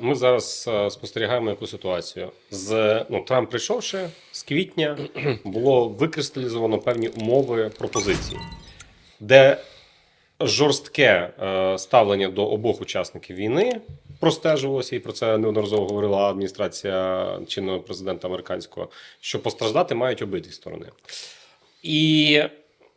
ми зараз е, спостерігаємо яку ситуацію. З ну, Трамп прийшовши з квітня, було викристалізовано певні умови пропозиції, де жорстке е, ставлення до обох учасників війни простежувалося, і про це неодноразово говорила адміністрація чинного президента американського, що постраждати мають обидві сторони. І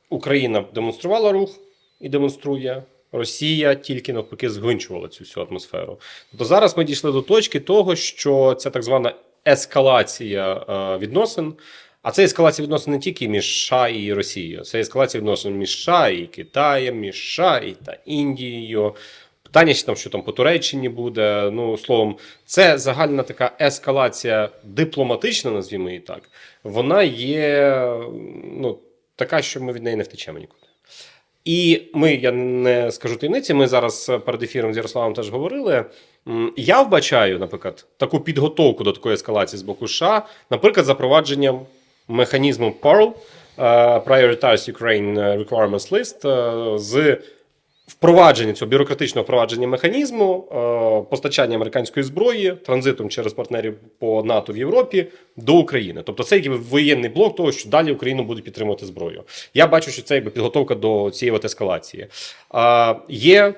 Україна демонструвала рух і демонструє. Росія тільки навпаки згвинчувала цю всю атмосферу. Тобто зараз ми дійшли до точки того, що ця так звана ескалація е, відносин. А це ескалація відносин не тільки між США і Росією, це ескалація відносин між США і Китаєм, між США і та Індією. Питання, що там, що там по Туреччині буде. Ну, словом, це загальна така ескалація дипломатична, назвімо її так. Вона є ну, така, що ми від неї не втечемо нікуди. І ми, я не скажу таємниці, ми зараз перед ефіром з Ярославом теж говорили. Я вбачаю, наприклад, таку підготовку до такої ескалації з боку США, наприклад, запровадженням механізму PARL, е, Prioritized Ukraine Requirements List, е, з впровадження цього бюрократичного впровадження механізму, е, постачання американської зброї транзитом через партнерів по НАТО в Європі до України. Тобто це якби воєнний блок того, що далі Україну будуть підтримувати зброю. Я бачу, що це якби підготовка до цієї от ескалації. Е, Є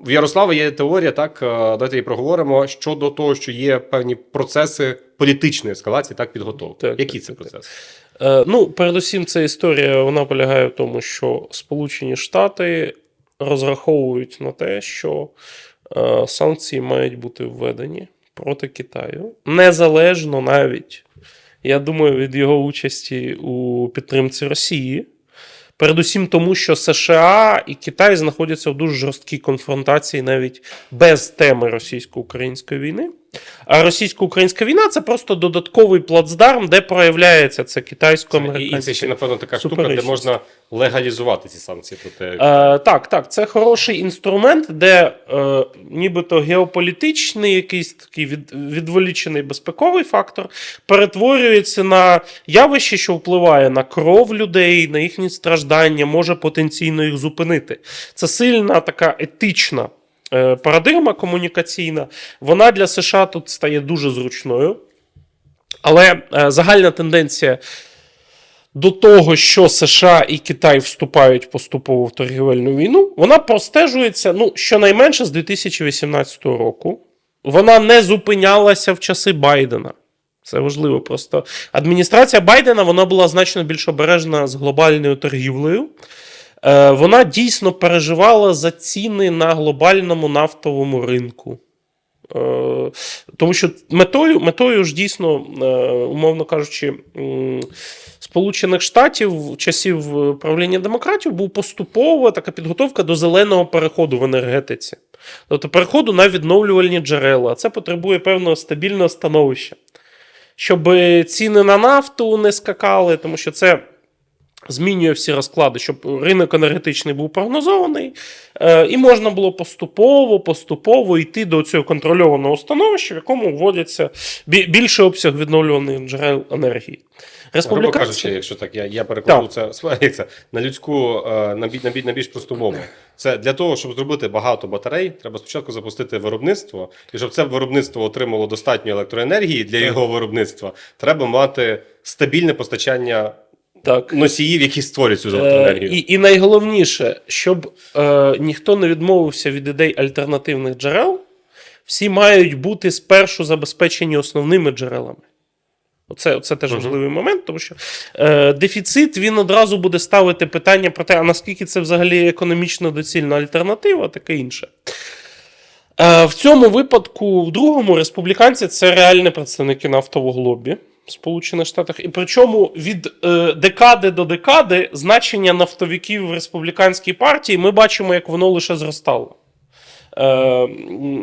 в Ярослава є теорія, так е, давайте її проговоримо щодо того, що є певні процеси політичної ескалації, так підготовки. Так, Які так, це так, так. процеси? Е, Ну, передусім, ця історія вона полягає в тому, що Сполучені Штати розраховують на те, що е, санкції мають бути введені проти Китаю, незалежно навіть, я думаю, від його участі у підтримці Росії. Передусім тому, що США і Китай знаходяться в дуже жорсткій конфронтації навіть без теми російсько-української війни. А російсько-українська війна це просто додатковий плацдарм, де проявляється це китайсько-американське. і це ще, напевно, така штука, де можна легалізувати ці санкції проти. Е, так, так, це хороший інструмент, де е, нібито геополітичний якийсь такий від, відволічений безпековий фактор перетворюється на явище, що впливає на кров людей, на їхні страждання, може потенційно їх зупинити. Це сильна така етична парадигма комунікаційна. Вона для США тут стає дуже зручною. Але е, загальна тенденція до того, що США і Китай вступають поступово в торгівельну війну, вона простежується ну, щонайменше з 2018 року. Вона не зупинялася в часи Байдена. Це важливо. Просто адміністрація Байдена вона була значно більш обережна з глобальною торгівлею. Е, Вона дійсно переживала за ціни на глобальному нафтовому ринку. Е, Тому що метою, метою ж дійсно, е, умовно кажучи, Сполучених Штатів в часів правління демократів був поступова така підготовка до зеленого переходу в енергетиці. Тобто переходу на відновлювальні джерела. Це потребує певного стабільного становища. Щоб ціни на нафту не скакали, тому що це змінює всі розклади, щоб ринок енергетичний був прогнозований, е, і можна було поступово, поступово йти до цього контрольованого становища, в якому вводяться більший обсяг відновлюваних джерел енергії. Грубо кажучи, якщо так, я, я перекладу це це, на людську, е, на, на, бі- на більш просту мову. Це для того, щоб зробити багато батарей, треба спочатку запустити виробництво, і щоб це виробництво отримало достатньо електроенергії для його виробництва, треба мати стабільне постачання Так. носіїв, які створюють цю Е, електроенергію. і, і найголовніше, щоб е, ніхто не відмовився від ідей альтернативних джерел, всі мають бути спершу забезпечені основними джерелами. Оце, оце теж важливий момент, тому що е, дефіцит він одразу буде ставити питання про те, а наскільки це взагалі економічно доцільна альтернатива, таке інше. Е, в цьому випадку, в другому, республіканці це реальні представники нафтового лобі Сполучених Штатах. І причому від е, декади до декади значення нафтовиків в республіканській партії ми бачимо, як воно лише зростало. Е,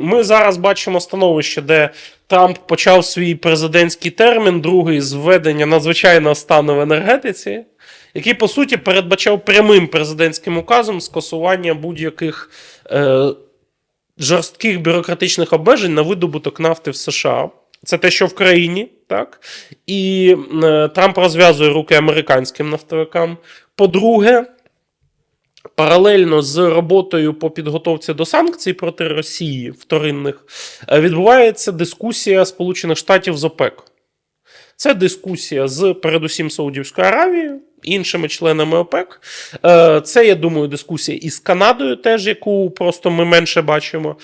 Ми зараз бачимо становище, де Трамп почав свій президентський термін, другий з введення надзвичайного стану в енергетиці, який, по суті, передбачав прямим президентським указом скасування будь-яких е, жорстких бюрократичних обмежень на видобуток нафти в США. Це те, що в країні, так? І е, Трамп розв'язує руки американським нафтовикам. По-друге, Паралельно з роботою по підготовці до санкцій проти Росії вторинних е, відбувається дискусія Сполучених Штатів з ОПЕК. Це дискусія з передусім Саудівською Аравією, іншими членами ОПЕК. Е, Це, я думаю, дискусія із Канадою, теж яку просто ми менше бачимо.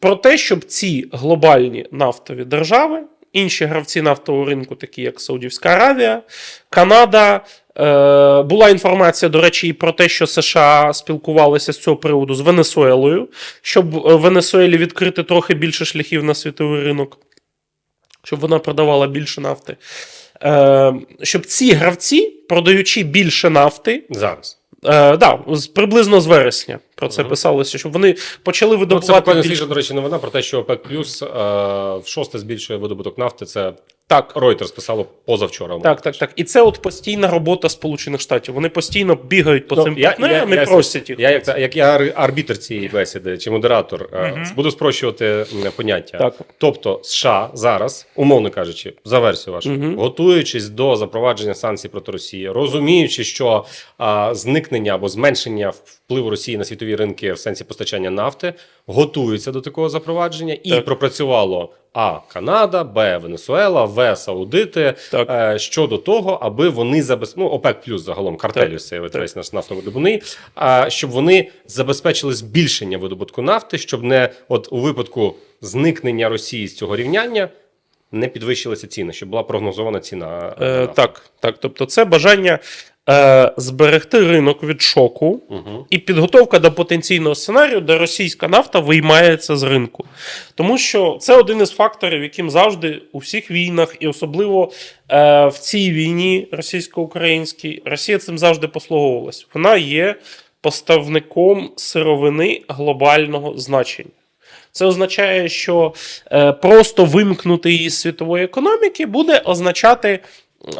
Про те, щоб ці глобальні нафтові держави, інші гравці нафтового ринку, такі як Саудівська Аравія, Канада. Е, Була інформація, до речі, і про те, що США спілкувалися з цього приводу з Венесуелою, щоб е, Венесуелі відкрити трохи більше шляхів на світовий ринок, щоб вона продавала більше нафти. Е, Щоб ці гравці, продаючи більше нафти, Зараз. Е, да, з, приблизно з вересня про це Мгм. писалося, щоб вони почали Ну, це видобувати буквально більше. свіжа, до речі, новина про те, що ОПЕК Плюс е, в шосте збільшує видобуток нафти. Це Так, Reuters писало позавчора. так, так, так. І це от постійна робота Сполучених Штатів. Вони постійно бігають по Ну, цим я- партнерам я- і просять їх. Я як, як я ар- арбітр цієї бесіди чи модератор, е, буду спрощувати поняття. Так. Тобто, США зараз, умовно кажучи, за версію вашу, Мгм. готуючись до запровадження санкцій проти Росії, розуміючи, що а, зникнення або зменшення впливу Росії на світові ринки в сенсі постачання нафти, готуються до такого запровадження і Так. пропрацювало А. Канада, Б. Венесуела, В. Саудити Так. е, щодо того, аби вони забез... ну, ОПЕК плюс загалом картелю весь наш нафтовидобувний, а щоб вони забезпечили збільшення видобутку нафти, щоб не от у випадку зникнення Росії з цього рівняння не підвищилися ціни, щоб була прогнозована ціна. Е, так, так. Тобто, це бажання е, зберегти ринок від шоку Угу. і підготовка до потенційного сценарію, де російська нафта виймається з ринку. Тому що це один із факторів, яким завжди у всіх війнах, і особливо е, в цій війні російсько-українській, Росія цим завжди послуговувалась. Вона є поставником сировини глобального значення. Це означає, що е, просто вимкнути її з світової економіки буде означати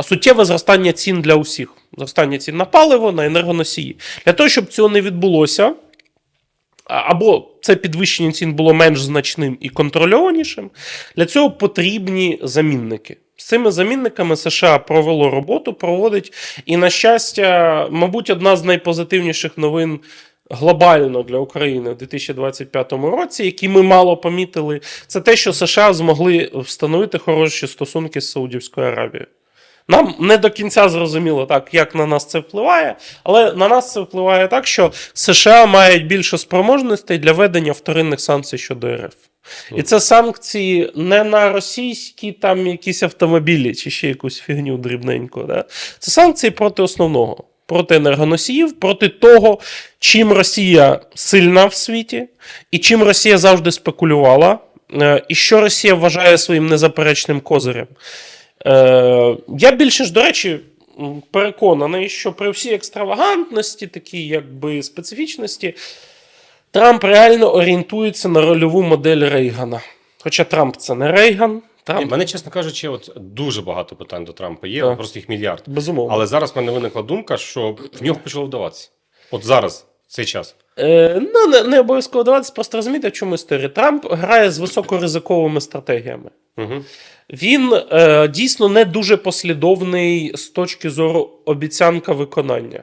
суттєве зростання цін для усіх. Зростання цін на паливо, на енергоносії. Для того, щоб цього не відбулося, або це підвищення цін було менш значним і контрольованішим, для цього потрібні замінники. З цими замінниками США провело роботу, проводить. І, на щастя, мабуть, одна з найпозитивніших новин глобально для України в 2025 році, які ми мало помітили, це те, що США змогли встановити хороші стосунки з Саудівською Аравією. Нам не до кінця зрозуміло так, як на нас це впливає, але на нас це впливає так, що США мають більше спроможностей для ведення вторинних санкцій щодо РФ. І це санкції не на російські там якісь автомобілі чи ще якусь фігню дрібненьку. Да? Це санкції проти основного, проти енергоносіїв, проти того, чим Росія сильна в світі, і чим Росія завжди спекулювала, е, і що Росія вважає своїм незаперечним козирем. Е, я більше ж, до речі, переконаний, що при всій екстравагантності, такій якби специфічності, Трамп реально орієнтується на рольову модель Рейгана. Хоча Трамп це не Рейган, Ні, мене, чесно кажучи, от дуже багато питань до Трампа є, Так. просто їх мільярд. безумовно. Але зараз в мене виникла думка, що в нього почало вдаватися. От зараз, в цей час. Е, ну, не, не обов'язково даватися, просто розуміти, в чому історія. Трамп грає з високоризиковими стратегіями. Угу. Він е, дійсно не дуже послідовний з точки зору обіцянка виконання.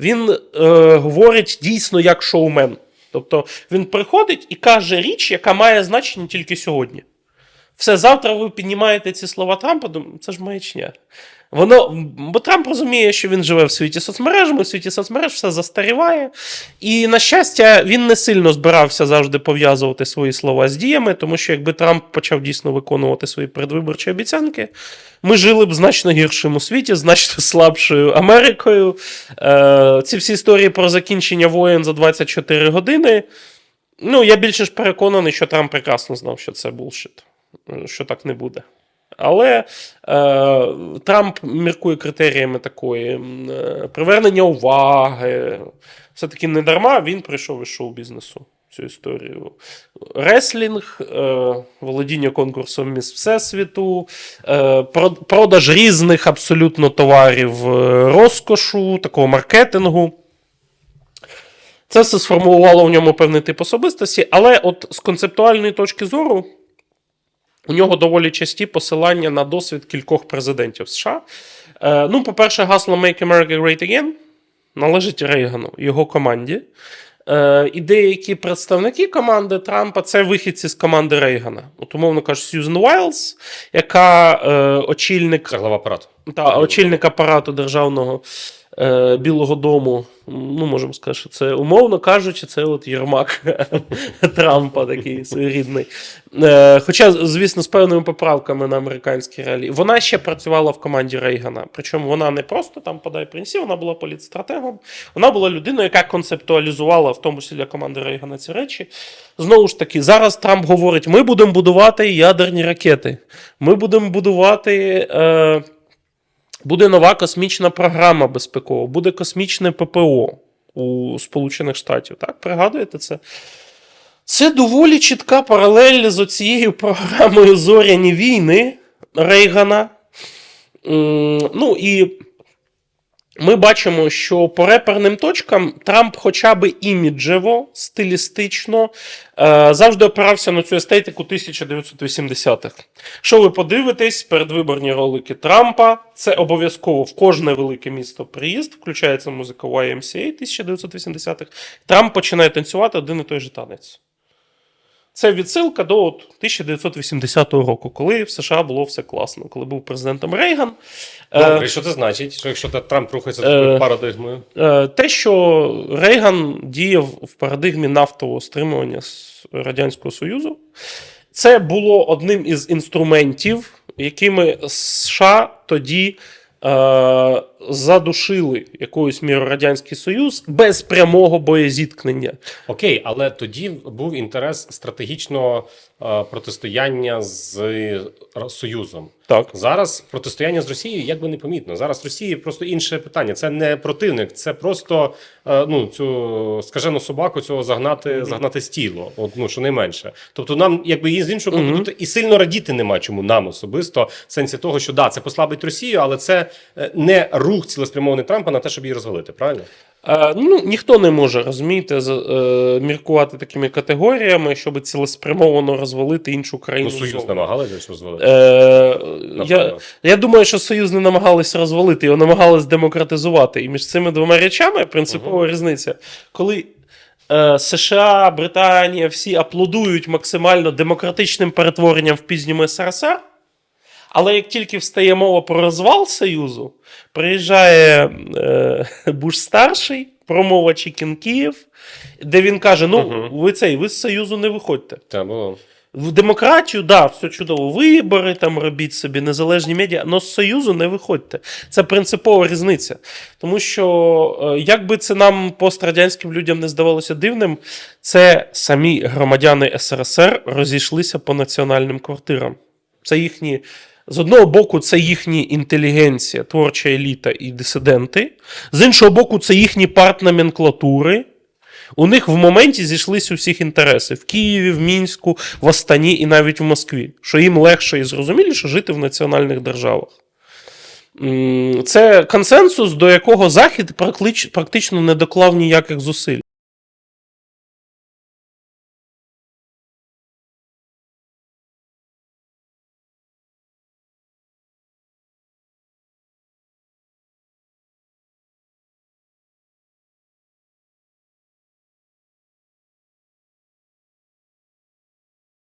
Він е, говорить дійсно як шоумен. Тобто він приходить і каже річ, яка має значення тільки сьогодні. Все, завтра ви піднімаєте ці слова Трампа, думаю, це ж маячня. Воно, бо Трамп розуміє, що він живе в світі соцмережами, в світі соцмереж все застаріває. І, на щастя, він не сильно збирався завжди пов'язувати свої слова з діями, тому що якби Трамп почав дійсно виконувати свої передвиборчі обіцянки, ми жили б значно гіршому світі, значно слабшою Америкою. Е, ці всі історії про закінчення воєн за 24 години. Ну, я більше ж переконаний, що Трамп прекрасно знав, що це булшит, е, що так не буде. Але е, Трамп міркує критеріями такої е, привернення уваги. Все-таки не дарма він прийшов із шоу-бізнесу цю історію. Реслінг, е, володіння конкурсом міс Всесвіту, е, продаж різних абсолютно товарів е, розкошу, такого маркетингу. Це все сформувало в ньому певний тип особистості, але от з концептуальної точки зору. У нього доволі часті посилання на досвід кількох президентів США. Е, ну, по-перше, гасло Make America Great Again. належить Рейгану, його команді. Е, і деякі представники команди Трампа це вихідці з команди Рейгана. От, умовно кажучи, Сьюзен Уайлз, яка е, очільник та очільник апарату державного е, Білого Дому. Ну, можемо сказати, що це, умовно кажучи, це от Єрмак Трампа такий своєрідний. Е, хоча, звісно, з певними поправками на американські реалії. Вона ще працювала в команді Рейгана. Причому вона не просто там подай принців, вона була політстратегом. Вона була людиною, яка концептуалізувала, в тому числі для команди Рейгана, ці речі. Знову ж таки, зараз Трамп говорить: ми будемо будувати ядерні ракети. Ми будемо будувати. Е, Буде нова космічна програма безпекова, буде космічне ППО у Сполучених Штатів. Так, пригадуєте це? Це доволі чітка паралель з оцією програмою Зоряні війни Рейгана. Ну і ми бачимо, що по реперним точкам Трамп, хоча б іміджево, стилістично, е, завжди опирався на цю естетику 1980-х. Що ви подивитесь, передвиборні ролики Трампа, це обов'язково в кожне велике місто приїзд, включається музика YMCA 1980-х. Трамп починає танцювати один і той же танець. Це відсилка до от 1980 року, коли в США було все класно, коли був президентом Рейган. Е, Добре, і що це значить? Що якщо Трамп рухається Е, такою парадигмою? Е, Те, що Рейган діяв в парадигмі нафтового стримування з Радянського Союзу, це було одним із інструментів, якими США тоді е, задушили якоюсь мірою Радянський Союз без прямого боєзіткнення. Окей, але тоді був інтерес стратегічного е, протистояння з Союзом. Так. Зараз протистояння з Росією якби не помітно. Зараз Росії просто інше питання. Це не противник, це просто е, ну цю скажену собаку цього загнати, загнати з тіло. От ну що не менше. Тобто, нам якби і з іншого Мгм. тут і сильно радіти нема чому нам особисто в сенсі того, що да, це послабить Росію, але це е, не рух цілеспрямований Трампа на те, щоб її розвалити. Правильно? Е, ну, ніхто не може розумієте, з- е, міркувати такими категоріями, щоб цілеспрямовано розвалити іншу країну. Ну, союз намагалися розвалити. Е, я, я думаю, що Союз не намагалися розвалити, його намагалися демократизувати. І між цими двома речами принципова різниця. Коли е, США, Британія, всі аплодують максимально демократичним перетворенням в пізньому СРСР. Але як тільки встає мова про розвал Союзу, приїжджає е, Буш старший, промова Київ, де він каже: Ну, Мгм. ви цей, ви з Союзу не виходьте. Та було. В демократію, да, все чудово. Вибори там робіть собі, незалежні медіа, але з Союзу не виходьте. Це принципова різниця. Тому що, е, як би це нам пострадянським людям не здавалося дивним, це самі громадяни СРСР розійшлися по національним квартирам. Це їхні. З одного боку, це їхні інтелігенція, творча еліта і дисиденти. З іншого боку, це їхні партноменклатури. У них в моменті зійшлися усіх інтереси в Києві, в Мінську, в Астані і навіть в Москві, що їм легше і зрозуміліше жити в національних державах. Це консенсус, до якого Захід практично не доклав ніяких зусиль.